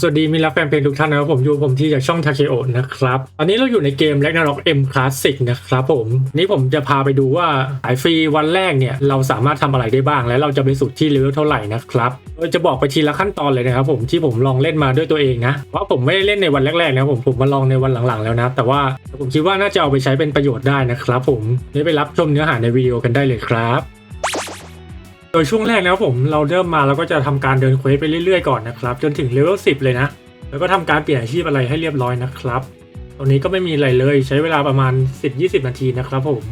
สวัสดีมิตรรักแฟนเพลงทุกท่านนะครับผมอยู่ผมที่จากช่องทาเคโอนะครับตอนนี้เราอยู่ในเกม Ragnarok M Classic นะครับผมนี่ผมจะพาไปดูว่าขายฟรีวันแรกเนี่ยเราสามารถทำอะไรได้บ้าง และเราจะไปสุดที่เลเวลเท่าไหร่นะครับโดยจะบอกไปทีละขั้นตอนเลยนะครับผมที่ผมลองเล่นมาด้วยตัวเองนะเพราะผมไม่ได้เล่นในวันแรกๆนะผมผมมาลองในวันหลังๆแล้วนะแต่ว่าผมคิดว่าน่าจะเอาไปใช้เป็นประโยชน์ได้นะครับผมนี่ไปรับชมเนื้อหาในวิดีโอกันได้เลยครับ โดยช่วงแรกนะครับผมเราเริ่มมาเราก็จะทำการเดินเควสไปเรื่อยๆก่อนนะครับจนถึงเลเวล10เลยนะ แล้วก็ทำการเปลี่ยนอาชีพอะไรให้เรียบร้อยนะครับตรงนี้ก็ไม่มีอะไรเลยใช้เวลาประมาณ 10-20 นาทีนะครับผม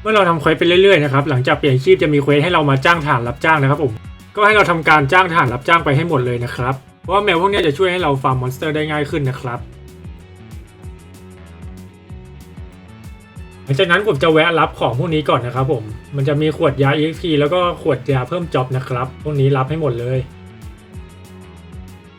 เมื่อเราทำเควสไปเรื่อยๆนะครับหลังจากเปลี่ยนอาชีพจะมีเควสให้เรามาจ้างฐานรับจ้างนะครับผมก็ให้เราทำการจ้างฐานรับจ้างไปให้หมดเลยนะครับเพราะว่าแมวพวกนี้จะช่วยให้เราฟาร์มมอนสเตอร์ได้ง่ายขึ้นนะครับ ลังจากนั้นผมจะแวะรับของพวกนี้ก่อนนะครับผม มันจะมีขวดยา EXP แล้วก็ขวดยาเพิ่มจ็อบนะครับ พวกนี้รับให้หมดเลย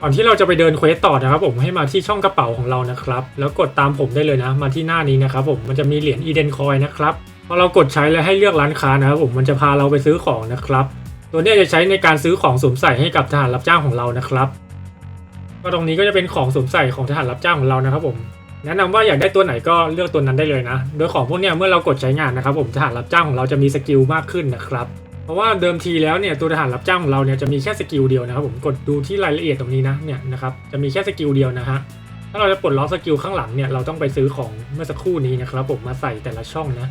ก่อนที่เราจะไปเดินเควสต่อนะครับผมให้มาที่ช่องกระเป๋าของเรานะครับ แล้วกดตามผมได้เลยนะ มาที่หน้านี้นะครับผมมันจะมีเหรียญอีเดนคอยนะครับพอเรากดใช้แล้วให้เลือกร้านค้านะครับผมมันจะพาเราไปซื้อของนะครับ ตัวนี้จะใช้ในการซื้อของสวมใส่ให้กับทหารรับจ้างของเรานะครับ ก็ตรงนี้ก็จะเป็นของสวมใส่ของทหารรับจ้างของเรานะครับผม แนะนำว่าอยากได้ตัวไหนก็เลือกตัวนั้นได้เลยนะ โดยของพวกเนี้ยเมื่อเรากดใช้งานนะครับผมทหารรับจ้างของเราจะมีสกิลมากขึ้นนะครับ เพราะว่าเดิมทีแล้วเนี่ยตัวทหารรับจ้างของเราเนี่ยจะมีแค่สกิลเดียวนะครับผมกดดูที่รายละเอียดตรงนี้นะเนี่ยนะครับจะมีแค่สกิลเดียวนะฮะถ้าเราจะปลดล็อกสกิลข้างหลังเนี่ยเราต้องไปซื้อของเมื่อสักครู่นี้นะครับผมมาใส่แต่ละช่องนะ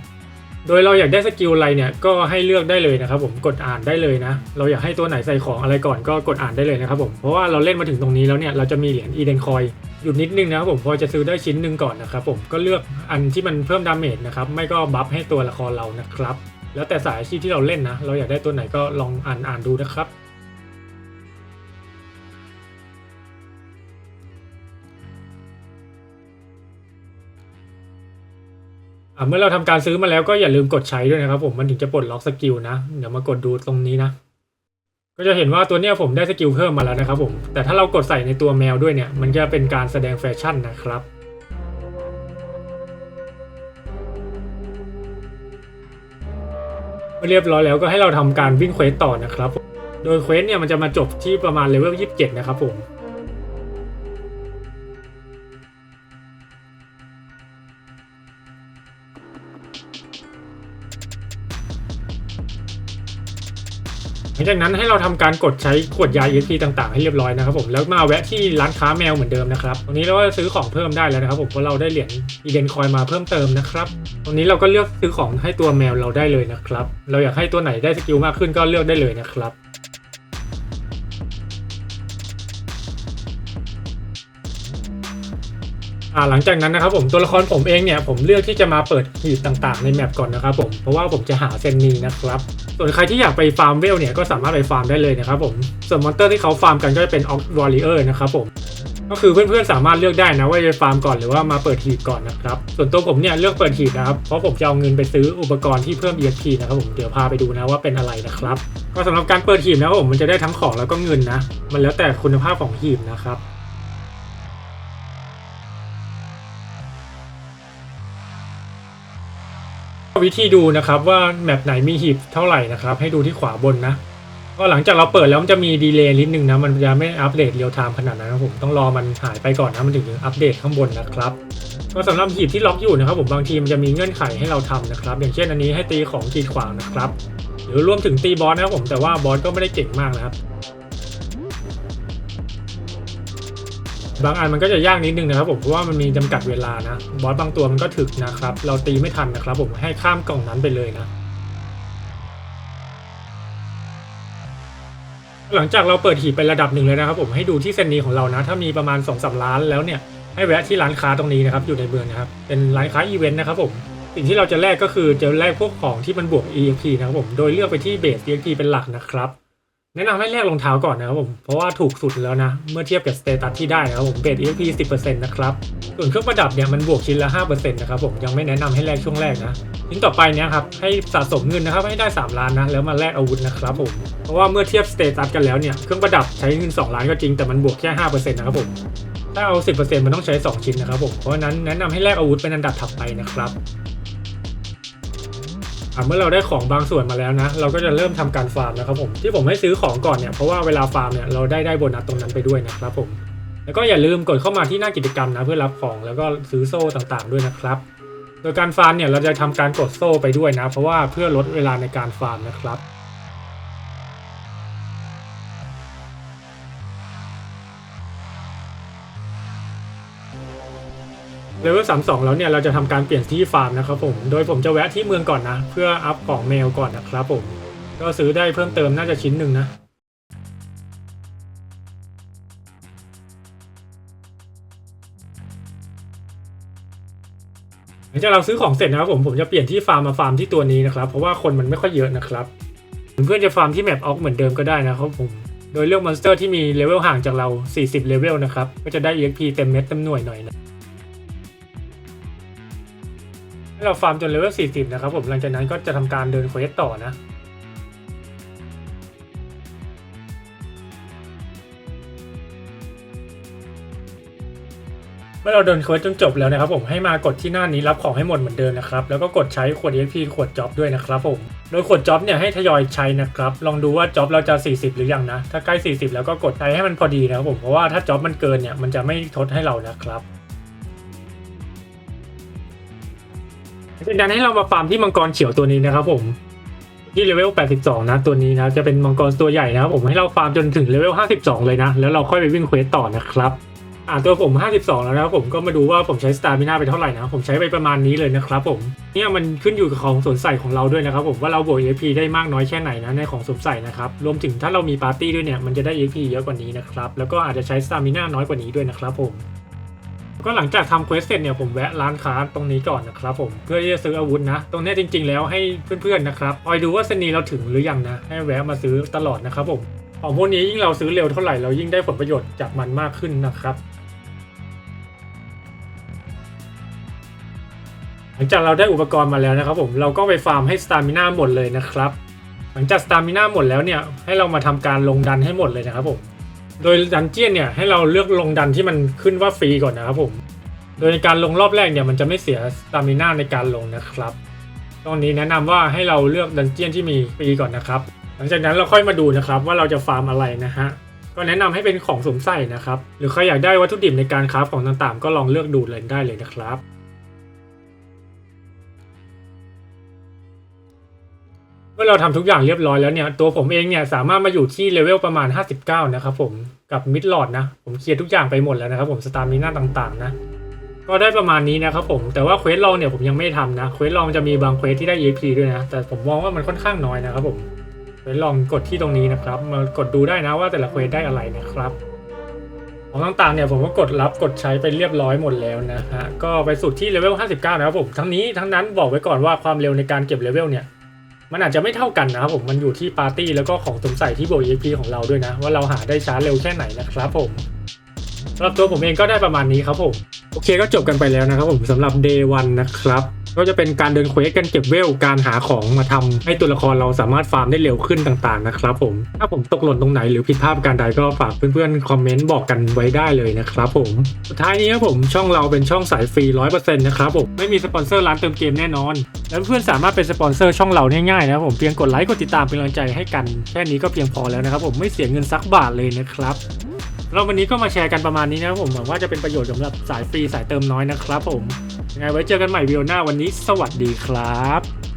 โดยเราอยากได้สกิลอะไรเนี่ยก็ให้เลือกได้เลยนะครับผมกดอ่านได้เลยนะ เราอยากให้ตัวไหนใส่ของอะไรก่อนก็กดอ่านได้เลยนะครับผมเพราะว่าเราเล่นมาถึงตรงนี้แล้วเนี่ยเราจะมีเหรียญอีเดนคอยหยุดนิดนึงนะครับผมพอจะซื้อได้ชิ้นหนึ่งก่อนนะครับผมก็เลือกอันที่มันเพิ่มดาเมจนะครับไม่ก็บัฟให้ตัวละครเรานะครับ แล้วแต่สายอาชีพที่เราเล่นนะ เราอยากได้ตัวไหนก็ลองอ่านอ่านดูนะครับ เมื่อเราทำการซื้อมาแล้วก็อย่าลืมกดใช้ด้วยนะครับผมมันถึงจะปลดล็อกสกิลนะ เดี๋ยวมากดดูตรงนี้นะ ก็จะเห็นว่าตัวเนี้ยผมได้สกิลเพิ่มมาแล้วนะครับผมแต่ถ้าเรากดใส่ในตัวแมวด้วยเนี่ยมันจะเป็นการแสดงแฟชั่นนะครับเมื่อเรียบร้อยแล้วก็ให้เราทำการวิ่งเควสต่อนะครับ โดยเควสเนี่ยมันจะมาจบที่ประมาณเลเวล 27 นะครับผม จากนั้นให้เราทำการกดใช้ขวดยา EXP ต่างๆ ให้เรียบร้อยนะครับผมแล้วมาแวะที่ร้านค้าแมวเหมือนเดิมนะครับตรงนี้เราก็ซื้อของเพิ่มได้แล้วนะครับผมเพราะเราได้เหรียญอีเดนคอยมาเพิ่มเติมนะครับตรงนี้เราก็เลือกซื้อของให้ตัวแมวเราได้เลยนะครับเราอยากให้ตัวไหนได้สกิลมากขึ้นก็เลือกได้เลยนะครับหลังจากนั้นนะครับผมตัวละครผมเองเนี่ยผมเลือกที่จะมาเปิดหีบต่างๆ ในแมปก่อนนะครับผมเพราะว่าผมจะหาเซนนีนะครับ ส่วนใครที่อยากไปฟาร์มเวลเนี่ยก็สามารถไปฟาร์มได้เลยนะครับผมส่วนมอนเตอร์ที่เขาฟาร์มกันก็จะเป็นออกวอริเออร์นะครับผมก็คือเพื่อนๆสามารถเลือกได้นะว่าจะฟาร์มก่อนหรือว่ามาเปิดหีบก่อนนะครับส่วนตัวผมเนี่ยเลือกเปิดหีบนะครับเพราะผมจะเอาเงินไปซื้ออุปกรณ์ที่เพิ่ม EXP นะครับผมเดี๋ยวพาไปดูนะว่าเป็นอะไรนะครับก็สำหรับการเปิดหีบนะครับผมมันจะได้ทั้งของแล้วก็เงินนะ มันแล้วแต่คุณภาพของหีบนะครับ วิธีดูนะครับว่าแมปไหนมีหีบเท่าไหร่นะครับ ให้ดูที่ขวาบนนะก็หลังจากเราเปิดแล้วมันจะมีดีเลย์นิดนึงนะ มันจะไม่อัปเดตเรียลไทม์ขนาดนั้นนะผมต้องรอมันหายไปก่อนนะมันถึงจะอัปเดตข้างบนนะครับก็สำหรับหีบที่ล็อกอยู่นะครับผมบางทีมันจะมีเงื่อนไขให้เราทำนะครับ อย่างเช่นอันนี้ให้ตีของกีดขวางนะครับ หรือรวมถึงตีบอสนะครับผมแต่ว่าบอสก็ไม่ได้เก่งมากนะครับ บางอันมันก็จะยากนิดนึงนะครับผมเพราะว่ามันมีจำกัดเวลานะบอสบางตัวมันก็ถึกนะครับ เราตีไม่ทันนะครับ ผมให้ข้ามกล่องนั้นไปเลยนะ หลังจากเราเปิดหีบไประดับหนึ่งเลยนะครับ ผมให้ดูที่เซนนีของเรานะ ถ้ามีประมาณ2อสล้านแล้วเนี่ยให้แวะที่ร้านค้าตรงนี้นะครับอยู่ในเมืองนะครับเป็นร้านค้าอีเวนต์นะครับผมสิ่งที่เราจะแลกก็คือจะแลกพวกของที่มันบวก EXP นะครับผมโดยเลือกไปที่เบส EXP เป็นหลักนะครับ แนะนำให้แลกรองเท้าก่อนนะครับผม เพราะว่าถูกสุดแล้วนะ เมื่อเทียบกับสเตตัสที่ได้นะครับผมเบส EXP 10%นะครับ ส่วนเครื่องประดับเนี่ยมันบวกชิ้นละ 5%นะครับผมยังไม่แนะนำให้แลกช่วงแรกนะชิ้นต่อไปเนี่ยครับให้สะสมเงินนะครับให้ได้ 3 ล้านนะแล้วมาแลกอาวุธนะครับผม เพราะว่าเมื่อเทียบสเตตัสกันแล้วเนี่ยเครื่องประดับใช้เงิน 2 ล้านก็จริงแต่มันบวกแค่ 5%นะครับผมถ้าเอา 10%มันต้องใช้ 2 ชิ้นนะครับผม เพราะฉะนั้นแนะนำให้แลกอาวุธเป็นอันดับถัดไปนะครับ อะเมื่อเราได้ของบางส่วนมาแล้วนะ เราก็จะเริ่มทำการฟาร์มนะครับผมที่ผมให้ซื้อของก่อนเนี่ยเพราะว่าเวลาฟาร์มเนี่ยเราได้ได้โบนัสตรงนั้นไปด้วยนะครับผมแล้วก็อย่าลืมกดเข้ามาที่หน้ากิจกรรมนะเพื่อรับของแล้วก็ซื้อโซ่ต่างๆ ด้วยนะครับ โดยการฟาร์มเนี่ยเราจะทำการกดโซ่ไปด้วยนะ เพราะว่าเพื่อลดเวลาในการฟาร์มนะครับ เลเวลสามสองแล้วเนี่ยเราจะทำการเปลี่ยนที่ฟาร์มนะครับผมโดยผมจะแวะที่เมืองก่อนนะ เพื่ออัพของเมลก่อนนะครับผม ก็ซื้อได้เพิ่มเติมน่าจะชิ้นหนึ่งนะหลังจากเราซื้อของเสร็จนะครับผมผมจะเปลี่ยนที่ฟาร์มมาฟาร์มที่ตัวนี้นะครับ เพราะว่าคนมันไม่ค่อยเยอะนะครับเพื่อนจะฟาร์มที่แมปออกเหมือนเดิมก็ได้นะครับผมโดยเลือกมอนสเตอร์ที่มีเลเวลห่างจากเรา 40 เลเวลนะครับ ก็จะได้ EXP เต็มเม็ดเต็มหน่วยหน่อยนะ ให้เราฟาร์มจนเลเวล 40 นะครับผมหลังจากนั้นก็จะทำการเดินเควสต่อนะเมื่อเราเดินเควสจนจบแล้วนะครับผมให้มากดที่หน้านี้รับของให้หมดเหมือนเดิมนะครับ แล้วก็กดใช้ขวด EXP ขวดจ็อบด้วยนะครับผม โดยขวดจ็อบเนี่ยให้ทยอยใช้นะครับ ลองดูว่าจ็อบเราจะ 40 หรือยังนะ ถ้าใกล้ 40 แล้วก็กดใช้ให้มันพอดีนะครับผมเพราะว่าถ้าจ็อบมันเกินเนี่ยมันจะไม่ทดให้เรานะครับ จากนั้นให้เรามาฟาร์มที่มังกรเขียวตัวนี้นะครับผมที่เลเวล 82 นะตัวนี้นะจะเป็นมังกรตัวใหญ่นะครับผมให้เราฟาร์มจนถึงเลเวล 52 เลยนะ แล้วเราค่อยไปวิ่งเควสต่อนะครับอ่าตัวผม 52 แล้วนะครับผมก็มาดูว่าผมใช้สตาร์มิน่าไปเท่าไหร่นะผมใช้ไปประมาณนี้เลยนะครับผมเนี่ยมันขึ้นอยู่กับของสวมใส่ของเราด้วยนะครับผมว่าเราบวก EXP ได้มากน้อยแค่ไหนนะในของสวมใส่นะครับรวมถึงถ้าเรามีปาร์ตี้ด้วยเนี่ยมันจะได้ EXP เยอะกว่านี้นะครับแล้วก็อาจจะใช้สตาร์มิน่าน้อยกว่านี้ด้วยนะครับผม ก็หลังจากทำเควสเสร็จเนี่ยผมแวะร้านค้าตรงนี้ก่อนนะครับผมเพื่อที่จะซื้ออาวุธนะ ตรงนี้จริง ๆ แล้วให้เพื่อนๆนะครับคอยดูว่าเสนีเราถึงหรือยังนะ ให้แวะมาซื้อตลอดนะครับผมของพวกนี้ยิ่งเราซื้อเร็วเท่าไหร่เรายิ่งได้ผลประโยชน์จากมันมากขึ้นนะครับหลังจากเราได้อุปกรณ์มาแล้วนะครับผมเราก็ไปฟาร์มให้สตามิน่าหมดเลยนะครับ หลังจากสตามิน่าหมดแล้วเนี่ยให้เรามาทำการลงดันให้หมดเลยนะครับผม โดยดันเจียนเนี่ยให้เราเลือกลงดันที่มันขึ้นว่าฟรีก่อนนะครับผม โดยในการลงรอบแรกเนี่ยมันจะไม่เสียสตามิน่าในการลงนะครับ ตรงนี้แนะนำว่าให้เราเลือกดันเจียนที่มีฟรีก่อนนะครับ หลังจากนั้นเราค่อยมาดูนะครับว่าเราจะฟาร์มอะไรนะฮะ ก็แนะนำให้เป็นของสมใส่นะครับ หรือใครอยากได้วัตถุดิบในการคราฟของต่างๆ ก็ลองเลือกดูเลยได้เลยนะครับ มื่อเราทำทุกอย่างเรียบร้อยแล้วเนี่ยตัวผมเองเนี่ยสามารถมาอยู่ที่เลเวลประมาณ 59 นะครับผมกับมิดหลอดนะ ผมเคลียร์ทุกอย่างไปหมดแล้วนะครับผมสตาร์มิน่าต่างๆ นะ ก็ได้ประมาณนี้นะครับผมแต่ว่าเควสลองเนี่ยผมยังไม่ทำนะเควสลองจะมีบางเควสที่ได้ EP ด้วยนะ แต่ผมมองว่ามันค่อนข้างน้อยนะครับผมเควสลองกดที่ตรงนี้นะครับมากดดูได้นะว่าแต่ละเควสได้อะไรนะครับของต่างๆเนี่ยผมก็กดรับกดใช้ไปเรียบร้อยหมดแล้วนะฮะก็ไปสุดที่เลเวล59 นะครับผมทั้งนี้ทั้งนั้นบอกไว้ก่อนว่าความเร็วในการเก็บเลเวลเนี่ย มันอาจจะไม่เท่ากันนะครับผมมันอยู่ที่ปาร์ตี้แล้วก็ของสมใส่ที่บวก EXP ของเราด้วยนะ ว่าเราหาได้ช้าเร็วแค่ไหนนะครับผมสำหรับตัวผมเองก็ได้ประมาณนี้ครับผม โอเคก็จบกันไปแล้วนะครับผมสำหรับ day 1นะครับ ก็จะเป็นการเดินเควสกันเก็บเวลการหาของมาทำให้ตัวละครเราสามารถฟาร์มได้เร็วขึ้นต่างๆนะครับผมถ้าผมตกหล่นตรงไหนหรือผิดพลาดการใดก็ฝากเพื่อนๆคอมเมนต์บอกกันไว้ได้เลยนะครับผมสุดท้ายนี้ครับผมช่องเราเป็นช่องสายฟรี100%นะครับผมไม่มีสปอนเซอร์ร้านเติมเกมแน่นอน แล้วเพื่อนสามารถเป็นสปอนเซอร์ช่องเราง่ายๆนะครับผมเพียงกดไลค์กดติดตามเป็นกำลังใจให้กันแค่นี้ก็เพียงพอแล้วนะครับผมไม่เสียเงินสักบาทเลยนะครับ เราวันนี้ก็มาแชร์กันประมาณนี้นะครับผมหวังว่าจะเป็นประโยชน์สำหรับสายฟรีสายเติมน้อยนะครับผมยังไงไว้เจอกันใหม่วิดีโอหน้าวันนี้ สวัสดีครับ